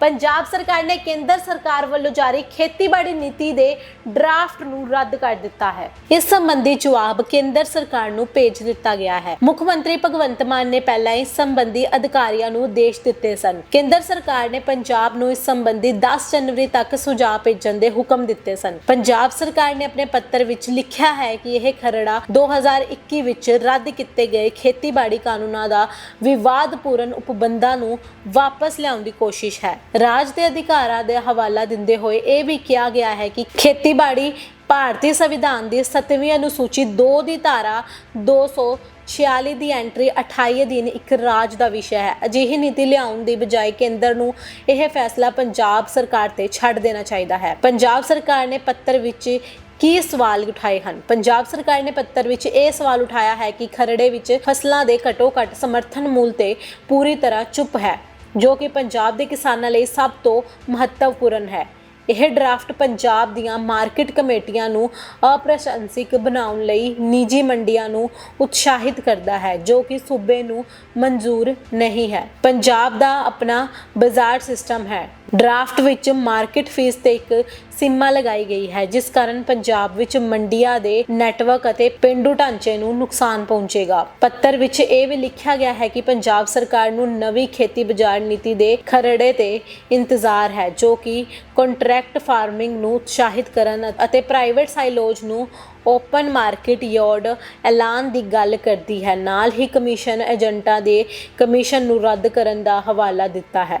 ਪੰਜਾਬ ਸਰਕਾਰ ਨੇ ਕੇਂਦਰ ਸਰਕਾਰ ਵੱਲੋਂ ਜਾਰੀ ਖੇਤੀਬਾੜੀ ਨੀਤੀ ਦੇ ਡਰਾਫਟ ਨੂੰ ਰੱਦ ਕਰ ਦਿੱਤਾ ਹੈ। ਇਸ ਸੰਬੰਧੀ ਜਵਾਬ ਕੇਂਦਰ ਸਰਕਾਰ ਨੂੰ ਭੇਜ ਦਿੱਤਾ ਗਿਆ ਹੈ। ਮੁੱਖ ਮੰਤਰੀ ਭਗਵੰਤ ਮਾਨ ਨੇ ਪਹਿਲਾਂ ਇਸ ਸੰਬੰਧੀ ਅਧਿਕਾਰੀਆਂ ਨੂੰ ਦੇਸ਼ ਦਿੱਤੇ ਸਨ। ਕੇਂਦਰ ਸਰਕਾਰ ਨੇ ਪੰਜਾਬ ਨੂੰ ਇਸ ਸੰਬੰਧੀ 10 ਜਨਵਰੀ ਤੱਕ ਸੁਝਾਅ ਭੇਜਣ ਦੇ ਹੁਕਮ ਦਿੱਤੇ ਸਨ। ਪੰਜਾਬ ਸਰਕਾਰ ਨੇ ਆਪਣੇ ਪੱਤਰ ਵਿੱਚ ਲਿਖਿਆ ਹੈ ਕਿ ਇਹ ਖਰੜਾ 2021 ਵਿੱਚ ਰੱਦ ਕੀਤੇ ਗਏ ਖੇਤੀਬਾੜੀ ਕਾਨੂੰਨਾਂ ਦਾ ਵਿਵਾਦਪੂਰਨ ਉਪਬੰਧਾਂ ਨੂੰ ਵਾਪਸ ਲਿਆਉਣ ਦੀ ਕੋਸ਼ਿਸ਼ ਹੈ। ਰਾਜ ਦੇ ਅਧਿਕਾਰਾਂ ਦੇ ਹਵਾਲਾ ਦਿੰਦੇ ਹੋਏ ਇਹ ਵੀ ਕਿਹਾ ਗਿਆ ਹੈ ਕਿ ਖੇਤੀਬਾੜੀ ਭਾਰਤੀ ਸੰਵਿਧਾਨ ਦੀ 7ਵੀਂ ਅਨੁਸੂਚੀ 2 ਦੀ ਧਾਰਾ 246 ਦੀ ਐਂਟਰੀ 28 ਅਧੀਨ ਇੱਕ ਰਾਜ ਦਾ ਵਿਸ਼ਾ ਹੈ। ਅਜਿਹੀ ਨੀਤੀ ਲਿਆਉਣ ਦੀ ਬਜਾਏ ਕੇਂਦਰ ਨੂੰ ਇਹ ਫੈਸਲਾ ਪੰਜਾਬ ਸਰਕਾਰ ਤੇ ਛੱਡ ਦੇਣਾ ਚਾਹੀਦਾ ਹੈ। ਪੰਜਾਬ ਸਰਕਾਰ ਨੇ ਪੱਤਰ ਵਿੱਚ ਕੀ ਸਵਾਲ ਉਠਾਏ ਹਨ? ਪੰਜਾਬ ਸਰਕਾਰ ਨੇ ਪੱਤਰ ਵਿੱਚ ਇਹ ਸਵਾਲ ਉਠਾਇਆ ਹੈ ਕਿ ਖਰੜੇ ਵਿੱਚ ਫਸਲਾਂ ਦੇ ਘੱਟੋ-ਘੱਟ ਸਮਰਥਨ ਮੁੱਲ ਤੇ ਪੂਰੀ ਤਰ੍ਹਾਂ ਚੁੱਪ ਹੈ। ਜੋ ਕਿ ਪੰਜਾਬ ਦੇ ਕਿਸਾਨਾਂ ਲਈ ਸਭ ਤੋਂ ਮਹੱਤਵਪੂਰਨ ਹੈ। ਇਹ ਡਰਾਫਟ ਪੰਜਾਬ ਦੀਆਂ ਮਾਰਕੀਟ ਕਮੇਟੀਆਂ ਨੂੰ ਅਪ੍ਰਸ਼ੰਸਿਕ ਬਣਾਉਣ ਲਈ ਨਿੱਜੀ ਮੰਡੀਆਂ ਨੂੰ ਉਤਸ਼ਾਹਿਤ ਕਰਦਾ ਹੈ, ਜੋ ਕਿ ਸੂਬੇ ਨੂੰ ਮਨਜ਼ੂਰ ਨਹੀਂ ਹੈ। ਪੰਜਾਬ ਦਾ ਆਪਣਾ ਬਾਜ਼ਾਰ ਸਿਸਟਮ ਹੈ। ਡਰਾਫਟ ਵਿੱਚ ਮਾਰਕੀਟ ਫੀਸ ਤੇ ਇੱਕ ਸੀਮਾ ਲਗਾਈ ਗਈ ਹੈ, ਜਿਸ ਕਾਰਨ ਪੰਜਾਬ ਵਿੱਚ ਮੰਡੀਆਂ ਦੇ ਨੈਟਵਰਕ ਅਤੇ ਪਿੰਡੂ ਢਾਂਚੇ ਨੂੰ ਨੁਕਸਾਨ ਪਹੁੰਚੇਗਾ। ਪੱਤਰ ਵਿੱਚ ਇਹ ਵੀ ਲਿਖਿਆ ਗਿਆ ਹੈ ਕਿ ਪੰਜਾਬ ਸਰਕਾਰ ਨੂੰ ਨਵੀਂ ਖੇਤੀ ਬਾਜ਼ਾਰ ਨੀਤੀ ਦੇ ਖਰੜੇ ਤੇ ਇੰਤਜ਼ਾਰ ਹੈ, ਜੋ ਕਿ ਕੰਟਰੈਕਟ ਫਾਰਮਿੰਗ ਨੂੰ ਉਤਸ਼ਾਹਿਤ ਕਰਨ ਅਤੇ ਪ੍ਰਾਈਵੇਟ ਸਾਈਲੋਜ ਨੂੰ ਓਪਨ ਮਾਰਕੀਟ ਯਾਰਡ ਐਲਾਨ ਦੀ ਗੱਲ ਕਰਦੀ ਹੈ। ਨਾਲ ਹੀ ਕਮਿਸ਼ਨ ਏਜੰਟਾਂ ਦੇ ਕਮਿਸ਼ਨ ਨੂੰ ਰੱਦ ਕਰਨ ਦਾ ਹਵਾਲਾ ਦਿੱਤਾ ਹੈ।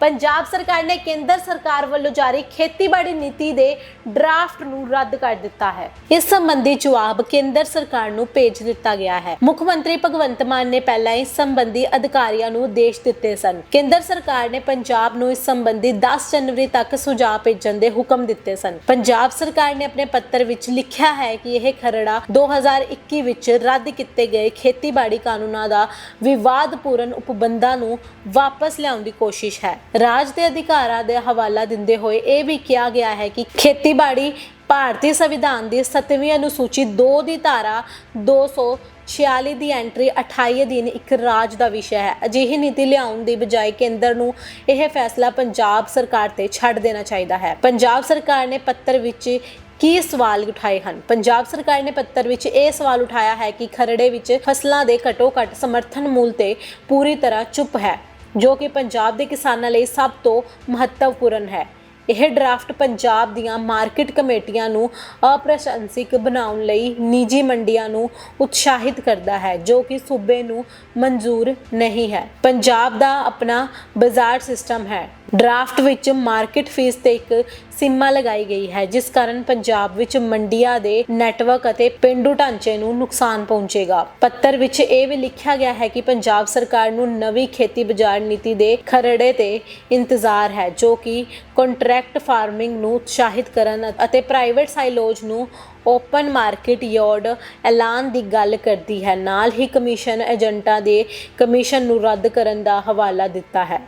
ਪੰਜਾਬ ਸਰਕਾਰ ਨੇ ਕੇਂਦਰ ਸਰਕਾਰ ਵੱਲੋਂ ਜਾਰੀ ਖੇਤੀਬਾੜੀ ਨੀਤੀ ਦੇ ਡਰਾਫਟ ਨੂੰ ਰੱਦ ਕਰ ਦਿੱਤਾ ਹੈ। ਇਸ ਸੰਬੰਧੀ ਜਵਾਬ ਕੇਂਦਰ ਸਰਕਾਰ ਨੂੰ ਭੇਜ ਦਿੱਤਾ ਗਿਆ ਹੈ। ਮੁੱਖ ਮੰਤਰੀ ਭਗਵੰਤ ਮਾਨ ਨੇ ਪਹਿਲਾਂ ਇਸ ਸੰਬੰਧੀ ਅਧਿਕਾਰੀਆਂ ਨੂੰ ਆਦੇਸ਼ ਦਿੱਤੇ ਸਨ। ਕੇਂਦਰ ਸਰਕਾਰ ਨੇ ਪੰਜਾਬ ਨੂੰ ਇਸ ਸੰਬੰਧੀ 10 ਜਨਵਰੀ ਤੱਕ ਸੁਝਾਅ ਭੇਜਣ ਦੇ ਹੁਕਮ ਦਿੱਤੇ ਸਨ। ਪੰਜਾਬ ਸਰਕਾਰ ਨੇ ਆਪਣੇ ਪੱਤਰ ਵਿੱਚ ਲਿਖਿਆ ਹੈ ਕਿ ਇਹ ਖਰੜਾ 2021 ਵਿੱਚ ਰੱਦ ਕੀਤੇ ਗਏ ਖੇਤੀਬਾੜੀ ਕਾਨੂੰਨਾਂ ਦਾ ਵਿਵਾਦਪੂਰਨ ਉਪਬੰਧਾਂ ਨੂੰ ਵਾਪਸ ਲਿਆਉਣ ਦੀ ਕੋਸ਼ਿਸ਼ ਹੈ। ਰਾਜ ਦੇ ਅਧਿਕਾਰਾਂ ਦੇ ਹਵਾਲਾ ਦਿੰਦੇ ਹੋਏ ਇਹ ਵੀ ਕਿਹਾ ਗਿਆ ਹੈ ਕਿ ਖੇਤੀਬਾੜੀ ਭਾਰਤੀ ਸੰਵਿਧਾਨ ਦੀ 7ਵੀਂ ਅਨੁਸੂਚੀ 2 ਦੀ ਧਾਰਾ 246 ਦੀ ਐਂਟਰੀ 28 ਅਧੀਨ ਇੱਕ ਰਾਜ ਦਾ ਵਿਸ਼ਾ ਹੈ। ਅਜਿਹੀ ਨੀਤੀ ਲਿਆਉਣ ਦੀ ਬਜਾਏ ਕੇਂਦਰ ਨੂੰ ਇਹ ਫੈਸਲਾ ਪੰਜਾਬ ਸਰਕਾਰ ਤੇ ਛੱਡ ਦੇਣਾ ਚਾਹੀਦਾ ਹੈ। ਪੰਜਾਬ ਸਰਕਾਰ ਨੇ ਪੱਤਰ ਵਿੱਚ ਕੀ ਸਵਾਲ ਉਠਾਏ ਹਨ? ਪੰਜਾਬ ਸਰਕਾਰ ਨੇ ਪੱਤਰ ਵਿੱਚ ਇਹ ਸਵਾਲ ਉਠਾਇਆ ਹੈ ਕਿ ਖਰੜੇ ਵਿੱਚ ਫਸਲਾਂ ਦੇ ਘੱਟੋ-ਘੱਟ ਸਮਰਥਨ ਮੁੱਲ ਤੇ ਪੂਰੀ ਤਰ੍ਹਾਂ ਚੁੱਪ ਹੈ। ਜੋ ਕਿ ਪੰਜਾਬ ਦੇ ਕਿਸਾਨਾਂ ਲਈ ਸਭ ਤੋਂ ਮਹੱਤਵਪੂਰਨ ਹੈ। ਇਹ ਡਰਾਫਟ ਪੰਜਾਬ ਦੀਆਂ ਮਾਰਕੀਟ ਕਮੇਟੀਆਂ ਨੂੰ ਅਪ੍ਰਸ਼ੰਸਿਕ ਬਣਾਉਣ ਲਈ ਨਿੱਜੀ ਮੰਡੀਆਂ ਨੂੰ ਉਤਸ਼ਾਹਿਤ ਕਰਦਾ ਹੈ, ਜੋ ਕਿ ਸੂਬੇ ਨੂੰ ਮਨਜ਼ੂਰ ਨਹੀਂ ਹੈ। ਪੰਜਾਬ ਦਾ ਆਪਣਾ ਬਾਜ਼ਾਰ ਸਿਸਟਮ ਹੈ। ਡਰਾਫਟ ਵਿੱਚ ਮਾਰਕੀਟ ਫੀਸ ਤੇ ਇੱਕ ਸੀਮਾ ਲਗਾਈ ਗਈ ਹੈ, ਜਿਸ ਕਾਰਨ ਪੰਜਾਬ ਵਿੱਚ ਮੰਡੀਆਂ ਦੇ ਨੈਟਵਰਕ ਅਤੇ ਪਿੰਡੂ ਢਾਂਚੇ ਨੂੰ ਨੁਕਸਾਨ ਪਹੁੰਚੇਗਾ। ਪੱਤਰ ਵਿੱਚ ਇਹ ਵੀ ਲਿਖਿਆ ਗਿਆ ਹੈ ਕਿ ਪੰਜਾਬ ਸਰਕਾਰ ਨੂੰ ਨਵੀਂ ਖੇਤੀ ਬਾਜ਼ਾਰ ਨੀਤੀ ਦੇ ਖਰੜੇ ਤੇ ਇੰਤਜ਼ਾਰ ਹੈ, ਜੋ ਕਿ ਕੰਟਰੈਕਟ ਫਾਰਮਿੰਗ ਨੂੰ ਉਤਸ਼ਾਹਿਤ ਕਰਨ ਅਤੇ ਪ੍ਰਾਈਵੇਟ ਸਾਈਲੋਜ ਨੂੰ ਓਪਨ ਮਾਰਕੀਟ ਯਾਰਡ ਐਲਾਨ ਦੀ ਗੱਲ ਕਰਦੀ ਹੈ। ਨਾਲ ਹੀ ਕਮਿਸ਼ਨ ਏਜੰਟਾਂ ਦੇ ਕਮਿਸ਼ਨ ਨੂੰ ਰੱਦ ਕਰਨ ਦਾ ਹਵਾਲਾ ਦਿੱਤਾ ਹੈ।